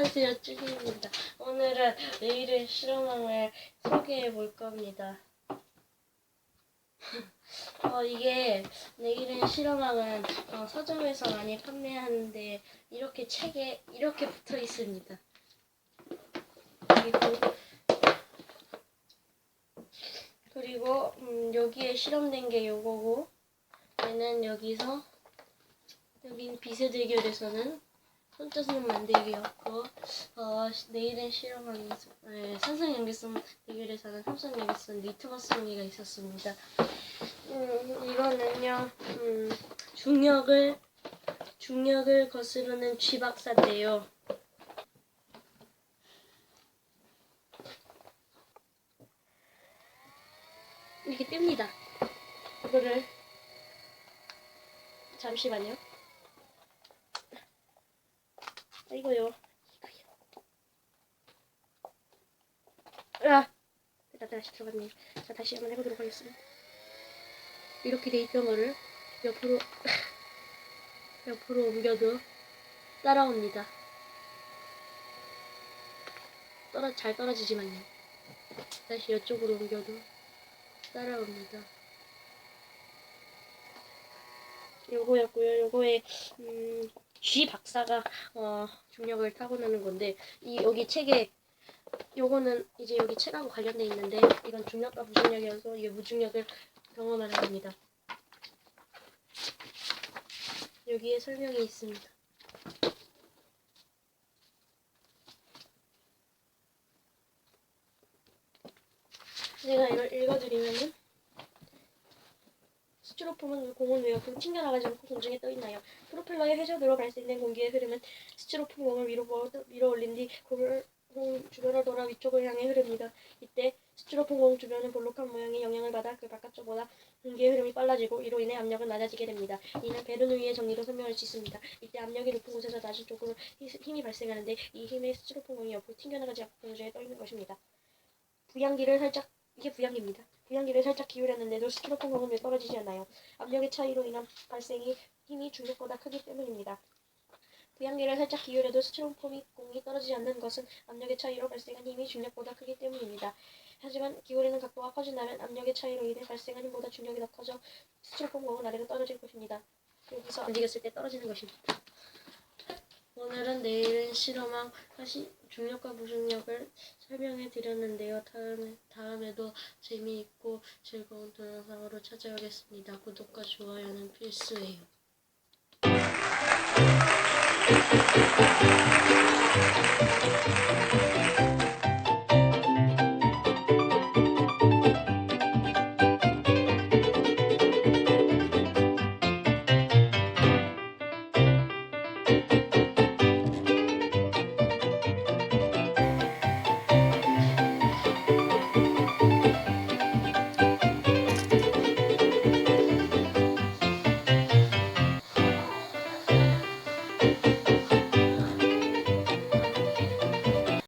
안녕하세요 쭈기입니다. 오늘은 내일의 실험함을 소개해 볼 겁니다. 어, 이게 내일의 실험함은 어, 서점에서 많이 판매하는데 이렇게 책에 이렇게 붙어 있습니다. 그리고 그리고 음, 여기에 실험된 게 요거고 얘는 여기서 여긴 빛의 대결에서는 손자수는 만들기였고 어, 시- 내일의 실험하는 네, 산성연계성 대결에 서는 삼성연계성 리트머스 종이가 있었습니다. 음, 이거는요 음, 중력을 중력을 거스르는 쥐박사인데요. 이렇게 뜹니다. 이거를 잠시만요. 아, 이거요. 아, 됐다, 다시 들어갔네. 자, 다시 한번 해보도록 하겠습니다. 이렇게 돼 있던 거를 옆으로, 옆으로 옮겨도 따라옵니다. 떨어, 잘 떨어지지만요. 다시 이쪽으로 옮겨도 따라옵니다. 요거였고요. 요거에 음, G 박사가 어, 중력을 타고나는 건데 이 여기 책에 요거는 이제 여기 책하고 관련돼 있는데 이건 중력과 무중력이어서 이게 무중력을 경험하는 겁니다. 여기에 설명이 있습니다. 제가 이걸 읽어드리면은 스티로폼은 공은 왜 옆으로 튕겨나가지 않고 공중에 떠있나요? 프로펠러의 회전으로 발생된 공기의 흐름은 스티로폼 공을 위로 모- 밀어 올린 뒤 공을 공 주변을 돌아 위쪽을 향해 흐릅니다. 이때 스티로폼 공 주변은 볼록한 모양의 영향을 받아 그 바깥쪽보다 공기의 흐름이 빨라지고 이로 인해 압력은 낮아지게 됩니다. 이는 베르누이의 정리로 설명할 수 있습니다. 이때 압력이 높은 곳에서 낮은 쪽으로 히- 힘이 발생하는데 이 힘에 스티로폼 공이 옆으로 튕겨나가지 않고 공중에 떠 있는 것입니다. 부양기를 살짝 이게 부양기입니다. 부양기를 살짝 기울였는데도 스티로폼 공은 왜 떨어지지 않나요? 압력의 차이로 인한 발생이 힘이 중력보다 크기 때문입니다. 부양기를 살짝 기울여도 스티로폼이 공이 떨어지지 않는 것은 압력의 차이로 발생한 힘이 중력보다 크기 때문입니다. 하지만 기울이는 각도가 커진다면 압력의 차이로 인해 발생한 힘보다 중력이 더 커져 스티로폼 공은 아래로 떨어질 것입니다. 여기서 움직였을 때 떨어지는 것입니다. 오늘은 내일은 실험한 하시 중력과 무중력을 설명해 드렸는데요. 다음에 다음에도 재미있고 즐거운 동영상으로 찾아오겠습니다. 구독과 좋아요는 필수예요.